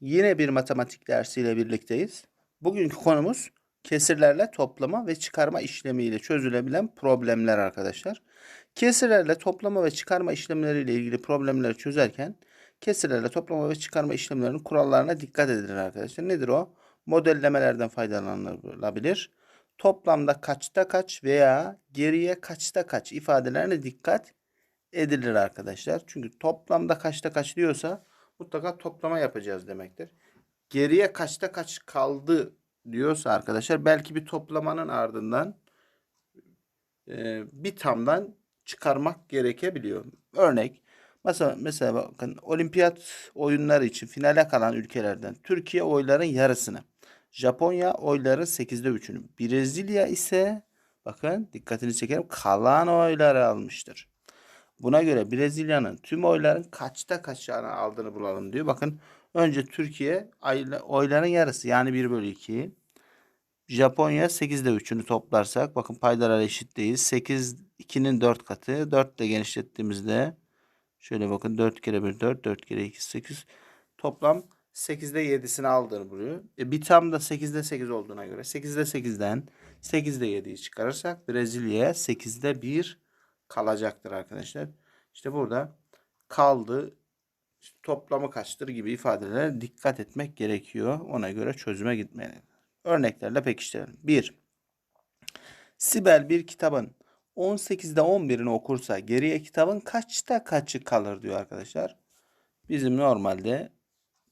Yine bir matematik dersiyle birlikteyiz. Bugünkü konumuz kesirlerle toplama ve çıkarma işlemiyle çözülebilen problemler arkadaşlar. Kesirlerle toplama ve çıkarma işlemleriyle ilgili problemleri çözerken kesirlerle toplama ve çıkarma işlemlerinin kurallarına dikkat edilir arkadaşlar. Nedir o? Modellemelerden faydalanılabilir. Toplamda kaçta kaç veya geriye kaçta kaç ifadelerine dikkat edilir arkadaşlar. Çünkü toplamda kaçta kaç diyorsa mutlaka toplama yapacağız demektir. Geriye kaçta kaç kaldı diyorsa arkadaşlar belki bir toplamanın ardından e, bir tamdan çıkarmak gerekebiliyor. Örnek mesela, mesela bakın olimpiyat oyunları için finale kalan ülkelerden Türkiye oyların yarısını, Japonya oyların 8'de 3'ünü, Brezilya ise bakın dikkatini çekerim kalan oyları almıştır. Buna göre Brezilya'nın tüm oyların kaçta kaçını aldığını bulalım diyor. Bakın önce Türkiye oyların yarısı yani 1 bölü 2. Japonya 8'de 3'ünü toplarsak bakın paydalar eşit değil. 8 2'nin 4 katı. 4 ile genişlettiğimizde şöyle bakın 4 kere 1 4 4 kere 2 8 toplam 8'de 7'sini aldığını buluyor. E, bir tam da 8'de 8 olduğuna göre 8'de 8'den 8'de 7'yi çıkarırsak Brezilya'ya 8'de 1 kalacaktır arkadaşlar. İşte burada kaldı işte toplamı kaçtır gibi ifadelere dikkat etmek gerekiyor. Ona göre çözüme gitmeli. Örneklerle pekiştirelim. 1. Sibel bir kitabın 18'de 11'ini okursa geriye kitabın kaçta kaçı kalır diyor arkadaşlar. Bizim normalde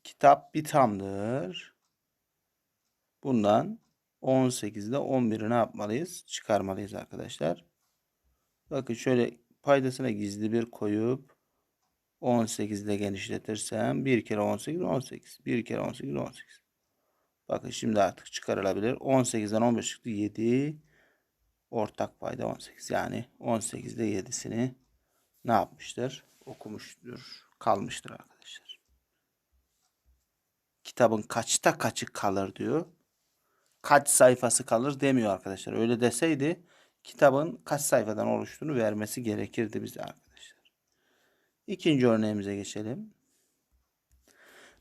kitap bir tamdır. Bundan 18'de 11'i ne yapmalıyız? Çıkarmalıyız arkadaşlar. Bakın şöyle paydasına gizli bir koyup 18 ile genişletirsem 1 kere 18 18. 1 kere 18 18. Bakın şimdi artık çıkarılabilir. 18'den 15 çıktı 7. Ortak payda 18. Yani 18'de 7'sini ne yapmıştır? Okumuştur. Kalmıştır arkadaşlar. Kitabın kaçta kaçı kalır diyor. Kaç sayfası kalır demiyor arkadaşlar. Öyle deseydi kitabın kaç sayfadan oluştuğunu vermesi gerekirdi bize arkadaşlar. İkinci örneğimize geçelim.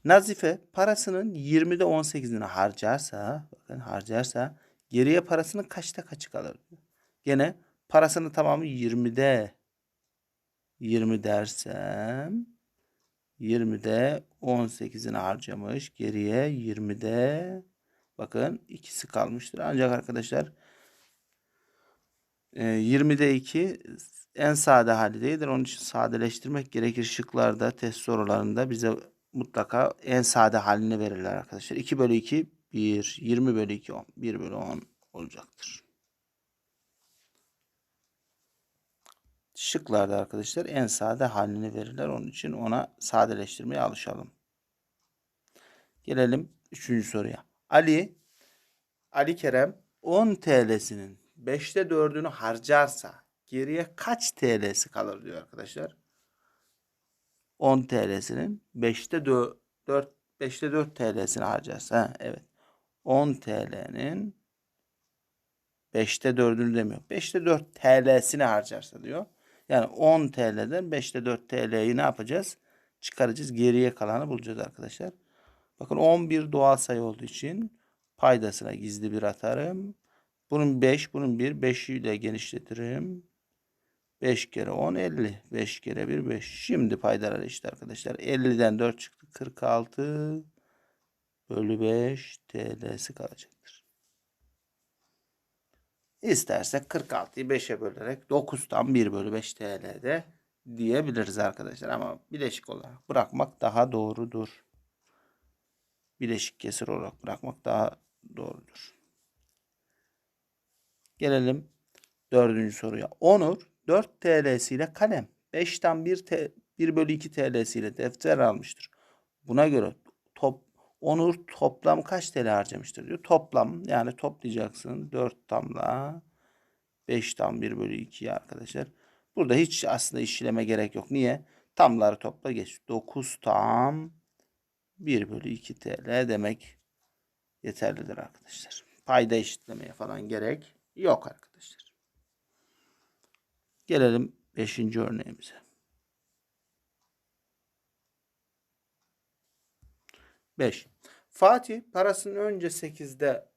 Nazife parasının 20'de 18'ini harcarsa, bakın harcarsa geriye parasının kaçta kaçı kalır? Gene parasının tamamı 20'de 20 dersem 20'de 18'ini harcamış. Geriye 20'de bakın ikisi kalmıştır. Ancak arkadaşlar 20'de 2 en sade hali değildir. Onun için sadeleştirmek gerekir. Şıklarda, test sorularında bize mutlaka en sade halini verirler arkadaşlar. 2 bölü 2 1, 20 bölü 2 10, 1 bölü 10 olacaktır. Şıklarda arkadaşlar en sade halini verirler. Onun için ona sadeleştirmeye alışalım. Gelelim 3. soruya. Ali Ali Kerem 10 TL'sinin 5'te 4'ünü harcarsa geriye kaç TL'si kalır diyor arkadaşlar. 10 TL'sinin 5'te 4, 4 5'te 4 TL'sini harcarsa ha, evet. 10 TL'nin 5'te 4'ünü demiyor. 5'te 4 TL'sini harcarsa diyor. Yani 10 TL'den 5'te 4 TL'yi ne yapacağız? Çıkaracağız. Geriye kalanı bulacağız arkadaşlar. Bakın 11 doğal sayı olduğu için paydasına gizli bir atarım. Bunun 5, bunun 1. 5'i ile genişletirim. 5 kere 10 50. 5 kere 1 5. Şimdi paydalar eşit arkadaşlar. 50'den 4 çıktı. 46 bölü 5 TL'si kalacaktır. İstersek 46'yı 5'e bölerek 9'dan 1 bölü 5 TL'de diyebiliriz arkadaşlar. Ama bileşik olarak bırakmak daha doğrudur. Bileşik kesir olarak bırakmak daha doğrudur. Gelelim dördüncü soruya. Onur 4 TL'siyle kalem, 5'ten 1, T, 1 bölü 2 TL'siyle defter almıştır. Buna göre top, Onur toplam kaç TL harcamıştır diyor. Toplam yani toplayacaksın 4 tamla 5 tam 1 bölü 2 arkadaşlar. Burada hiç aslında işleme gerek yok. Niye? Tamları topla geç. 9 tam 1 bölü 2 TL demek yeterlidir arkadaşlar. Payda eşitlemeye falan gerek yok arkadaşlar. Gelelim 5. örneğimize. 5. Fatih parasının önce 8'de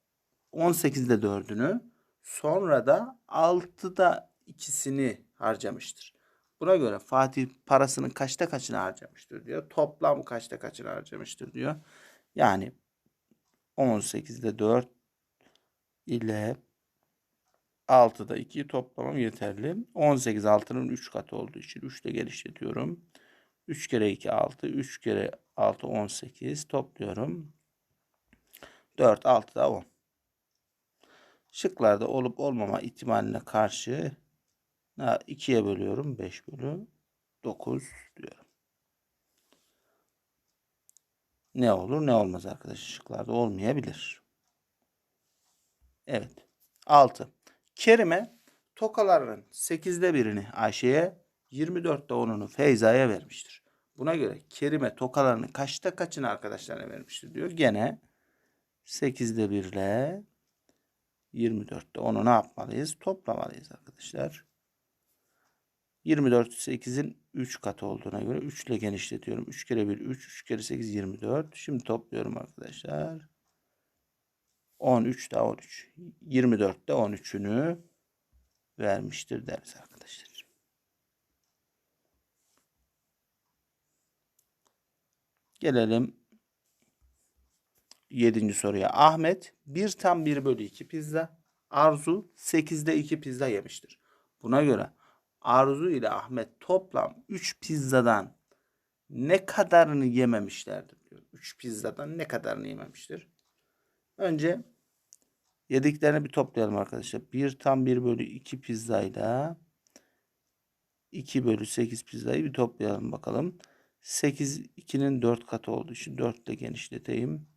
18'de 4'ünü sonra da 6'da ikisini harcamıştır. Buna göre Fatih parasının kaçta kaçını harcamıştır diyor. Toplam kaçta kaçını harcamıştır diyor. Yani 18'de 4 ile 6'da 2'yi toplamam yeterli. 18 6'nın 3 katı olduğu için 3 ile genişletiyorum. 3 kere 2 6. 3 kere 6 18. Topluyorum. 4 6 da 10. Şıklarda olup olmama ihtimaline karşı 2'ye bölüyorum. 5 bölü 9 diyorum. Ne olur ne olmaz arkadaşlar. Şıklarda olmayabilir. Evet. 6. Kerime tokalarının 8'de birini Ayşe'ye 24'te 10'unu Feyza'ya vermiştir. Buna göre Kerime tokalarının kaçta kaçını arkadaşlarına vermiştir diyor. Gene 8'de 1 ile 24'te 10'u ne yapmalıyız? Toplamalıyız arkadaşlar. 24 8'in 3 katı olduğuna göre 3 ile genişletiyorum. 3 kere 1 3, 3 kere 8 24. Şimdi topluyorum arkadaşlar. 13 de 13. 24 de 13'ünü vermiştir deriz arkadaşlar. Gelelim 7. soruya. Ahmet 1 tam 1 bölü 2 pizza. Arzu 8'de 2 pizza yemiştir. Buna göre Arzu ile Ahmet toplam 3 pizzadan ne kadarını yememişlerdir diyor. 3 pizzadan ne kadarını yememiştir? Önce yediklerini bir toplayalım arkadaşlar. 1 tam 1 bölü 2 pizzayla 2 bölü 8 pizzayı bir toplayalım bakalım. 8 2'nin 4 katı olduğu için 4 ile genişleteyim.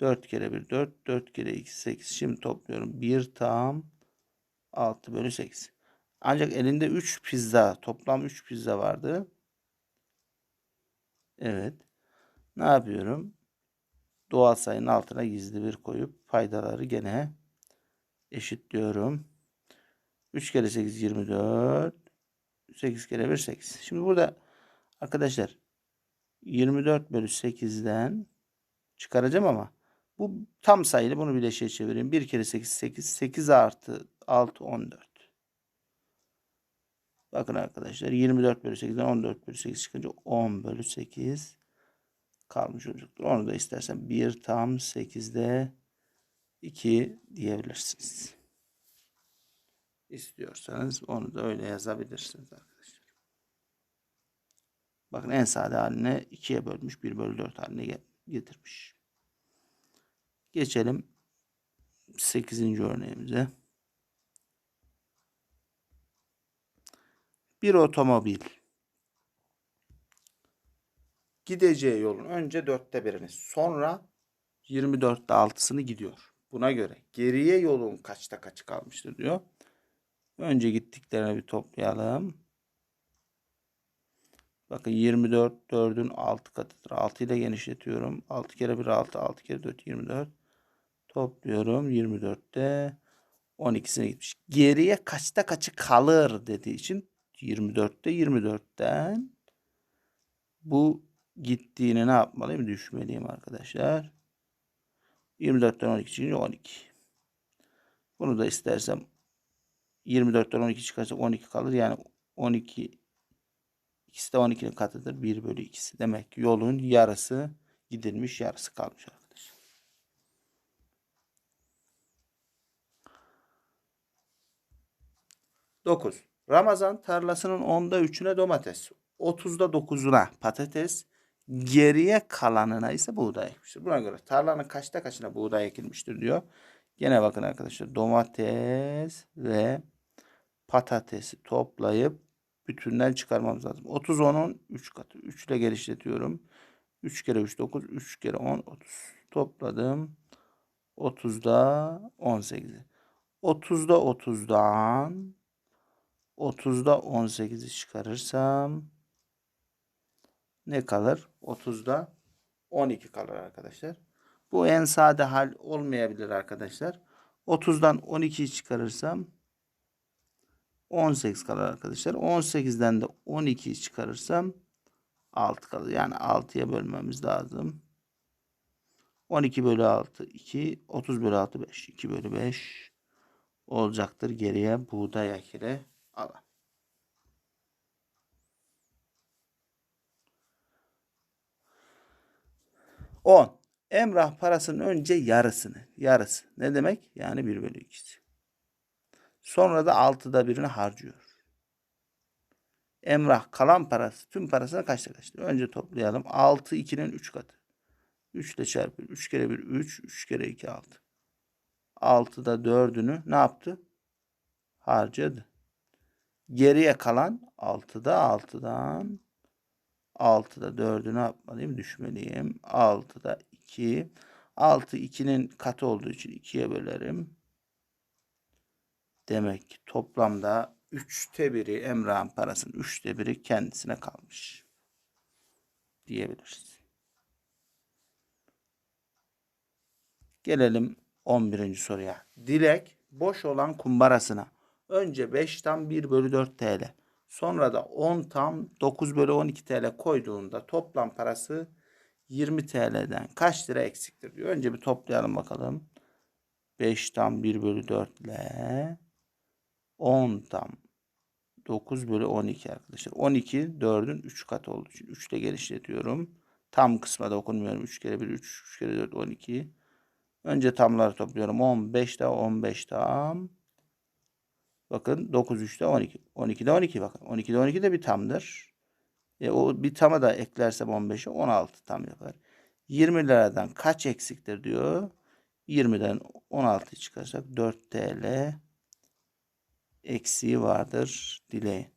4 kere 1 4 4 kere 2 8. Şimdi topluyorum. 1 tam 6 bölü 8. Ancak elinde 3 pizza toplam 3 pizza vardı. Evet. Ne yapıyorum? Doğal sayının altına gizli bir koyup paydaları gene eşitliyorum. 3 kere 8 24. 8 kere 1 8. Şimdi burada arkadaşlar 24 bölü 8'den çıkaracağım ama bu tam sayılı bunu bileşiğe çevireyim. 1 kere 8 8. 8 artı 6 14. Bakın arkadaşlar 24 bölü 8'den 14 bölü 8 çıkınca 10 bölü 8 kalmış olacaktır. Onu da istersen 1 tam 8'de 2 diyebilirsiniz. İstiyorsanız onu da öyle yazabilirsiniz arkadaşlar. Bakın en sade haline 2'ye bölmüş 1 bölü 4 haline getirmiş. Geçelim 8. örneğimize. Bir otomobil gideceği yolun önce dörtte birini sonra 24'te altısını gidiyor. Buna göre geriye yolun kaçta kaçı kalmıştır diyor. Önce gittiklerini bir toplayalım. Bakın 24 4'ün 6 katıdır. 6 ile genişletiyorum. 6 kere 1 6 6 kere 4 24. Topluyorum. 24'te 12'sine gitmiş. Geriye kaçta kaçı kalır dediği için 24'te 24'ten bu gittiğini ne yapmalıyım? Düşmeliyim arkadaşlar. 24'ten 12 çıkınca 12. Bunu da istersem 24'ten 12 çıkarsa 12 kalır. Yani 12 ikisi de 12'nin katıdır. 1 bölü 2'si. Demek ki yolun yarısı gidilmiş yarısı kalmış arkadaşlar. Dokuz. Ramazan tarlasının onda üçüne domates, 30'da 9'una patates, geriye kalanına ise buğday ekmiştir. Buna göre tarlanın kaçta kaçına buğday ekilmiştir diyor. Gene bakın arkadaşlar domates ve patatesi toplayıp bütünden çıkarmamız lazım. 30 10'un 3 katı. 3 ile genişletiyorum. 3 kere 3 9, 3 kere 10 30. Topladım. 30'da 18'i. 30'da 30'dan 30'da 18'i çıkarırsam ne kalır? 30'da 12 kalır arkadaşlar. Bu en sade hal olmayabilir arkadaşlar. 30'dan 12'yi çıkarırsam 18 kalır arkadaşlar. 18'den de 12'yi çıkarırsam 6 kalır. Yani 6'ya bölmemiz lazım. 12 bölü 6 2. 30 bölü 6 5. 2 bölü 5 olacaktır. Geriye buğday ekili alan. On. Emrah parasının önce yarısını. Yarısı. Ne demek? Yani 1 bölü 2'si. Sonra da 6'da birini harcıyor. Emrah kalan parası tüm parasına kaçta kaçtı? Önce toplayalım. 6 2'nin 3 katı. 3 ile çarpı. 3 kere 1 3. 3 kere 2 6. 6'da 4'ünü ne yaptı? Harcadı. Geriye kalan 6'da 6'dan 6'da 4'ü ne yapmalıyım? Düşmeliyim. 6'da 2. 6 2'nin katı olduğu için 2'ye bölerim. Demek ki toplamda 3'te biri Emrah'ın parasının 3'te biri kendisine kalmış. Diyebiliriz. Gelelim 11. soruya. Dilek boş olan kumbarasına önce 5 tam 1 bölü 4 TL sonra da 10 tam 9 bölü 12 TL koyduğunda toplam parası 20 TL'den kaç lira eksiktir diyor. Önce bir toplayalım bakalım. 5 tam 1 bölü 4 ile 10 tam 9 bölü 12 arkadaşlar. 12 4'ün 3 katı olduğu için 3 ile genişletiyorum. Tam kısma dokunmuyorum. 3 kere 1 3, 3 kere 4 12. Önce tamları topluyorum. 15 daha 15 tam. Bakın 9 3'te 12. 12'de 12 bakın. 12'de 12 de bir tamdır. E, o bir tama da eklersem 15'e 16 tam yapar. 20 liradan kaç eksiktir diyor. 20'den 16 çıkarsak 4 TL eksiği vardır dileğin.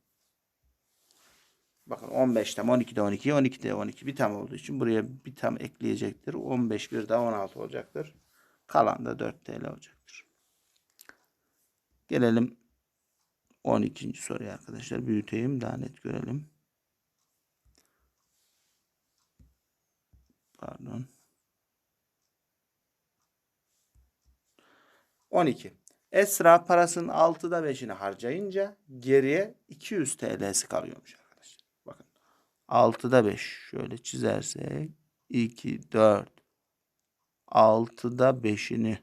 Bakın 15 tam 12'de 12 12'de 12 bir tam olduğu için buraya bir tam ekleyecektir. 15 bir daha 16 olacaktır. Kalan da 4 TL olacaktır. Gelelim 12. soruya arkadaşlar. Büyüteyim daha net görelim. Pardon. 12. Esra parasının 6'da 5'ini harcayınca geriye 200 TL'si kalıyormuş arkadaşlar. Bakın 6'da 5 şöyle çizersek 2, 4, 6'da 5'ini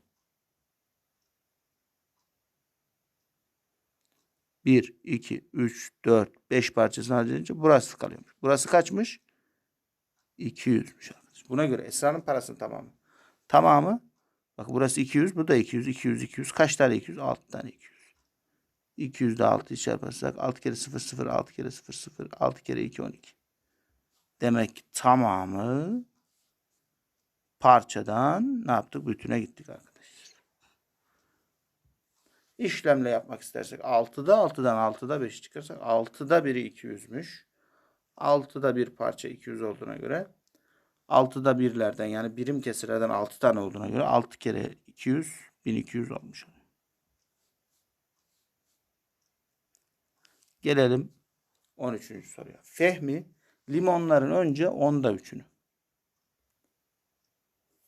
1, 2, 3, 4, 5 parçasını harcayınca burası kalıyormuş. Burası kaçmış? 200'müş arkadaşlar. Buna göre Esra'nın parasının tamamı. Tamamı Bak burası 200, bu da 200, 200, 200. Kaç tane 200? 6 tane 200. 200 de 6'yı çarparsak 6 kere 0, 0, 6 kere 0, 0, 6 kere 2, 12. Demek ki tamamı parçadan ne yaptık? Bütüne gittik arkadaşlar. İşlemle yapmak istersek 6'da 6'dan 6'da 5 çıkarsak 6'da biri 200'müş. 6'da bir parça 200 olduğuna göre 6'da birlerden yani birim kesirlerden 6 tane olduğuna göre 6 kere 200 1200 olmuş. Gelelim 13. soruya. Fehmi limonların önce 10'da 3'ünü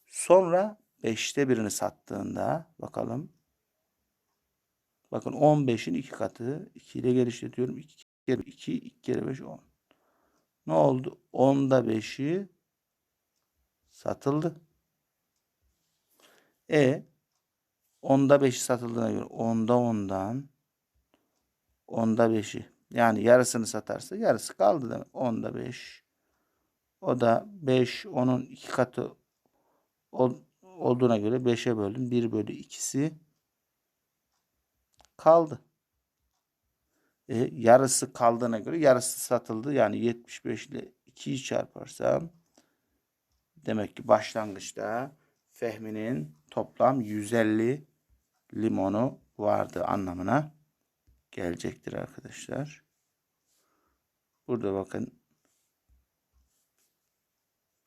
sonra 5'te birini sattığında bakalım bakın 15'in 2 katı 2 ile genişletiyorum 2 kere 2 2 kere 5 10 ne oldu 10'da 5'i satıldı. E onda 5'i satıldığına göre onda ondan onda 5'i yani yarısını satarsa yarısı kaldı demek. Onda 5 o da 5 onun iki katı ol, olduğuna göre 5'e böldüm. 1 bölü 2'si kaldı. E, yarısı kaldığına göre yarısı satıldı. Yani 75 ile 2'yi çarparsam Demek ki başlangıçta Fehmi'nin toplam 150 limonu vardı anlamına gelecektir arkadaşlar. Burada bakın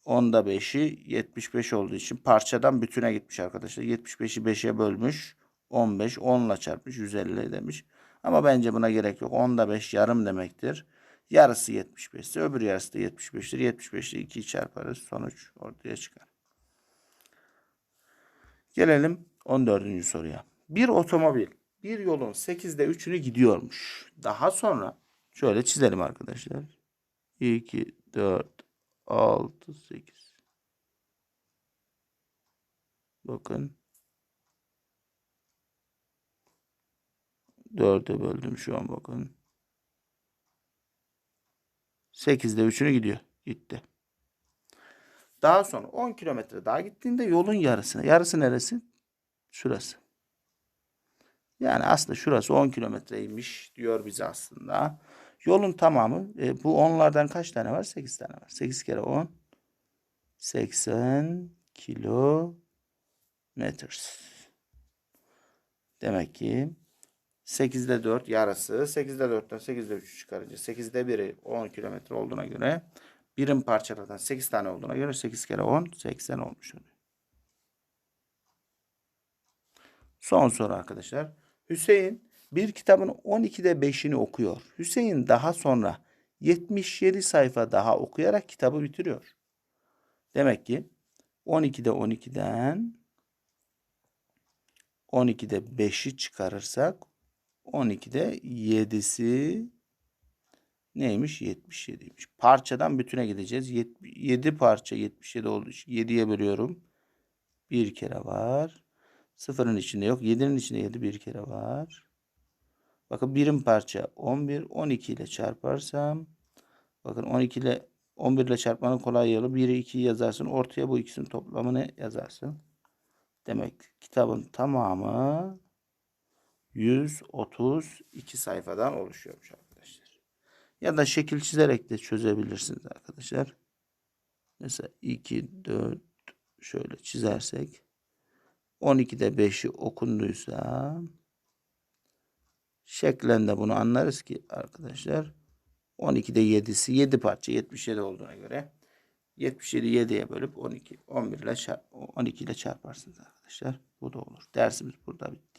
onda 5'i 75 olduğu için parçadan bütüne gitmiş arkadaşlar. 75'i 5'e bölmüş. 15 10 ile çarpmış 150 demiş. Ama bence buna gerek yok. Onda 5 yarım demektir. Yarısı 75 ise öbür yarısı da 75'tir. 75 ile 2'yi çarparız. Sonuç ortaya çıkar. Gelelim 14. soruya. Bir otomobil bir yolun 8'de 3'ünü gidiyormuş. Daha sonra şöyle çizelim arkadaşlar. 2, 4, 6, 8. Bakın. 4'e böldüm şu an bakın. 8'de 3'ünü gidiyor. Gitti. Daha sonra 10 kilometre daha gittiğinde yolun yarısına. Yarısı neresi? Şurası. Yani aslında şurası 10 kilometreymiş diyor bize aslında. Yolun tamamı e, bu onlardan kaç tane var? 8 tane var. 8 kere 10 80 kilometers. Demek ki 8'de 4 yarısı. 8'de 4'ten 8'de 3 çıkarınca 8'de 1'i 10 kilometre olduğuna göre birim parçalardan 8 tane olduğuna göre 8 kere 10 80 olmuş oluyor. Son soru arkadaşlar. Hüseyin bir kitabın 12'de 5'ini okuyor. Hüseyin daha sonra 77 sayfa daha okuyarak kitabı bitiriyor. Demek ki 12'de 12'den 12'de 5'i çıkarırsak 12'de 7'si neymiş? 77'ymiş. Parçadan bütüne gideceğiz. 7 parça 77 olduğu için 7'ye bölüyorum. Bir kere var. Sıfırın içinde yok. 7'nin içinde 7 bir kere var. Bakın birim parça 11. 12 ile çarparsam bakın 12 ile 11 ile çarpmanın kolay yolu 1'i 2'yi yazarsın. Ortaya bu ikisinin toplamını yazarsın. Demek kitabın tamamı 132 sayfadan oluşuyormuş arkadaşlar. Ya da şekil çizerek de çözebilirsiniz arkadaşlar. Mesela 2, 4 şöyle çizersek 12'de 5'i okunduysa şeklen de bunu anlarız ki arkadaşlar 12'de 7'si 7 parça 77 olduğuna göre 77 7'ye bölüp 12 11 ile çarp, 12 ile çarparsınız arkadaşlar. Bu da olur. Dersimiz burada bitti.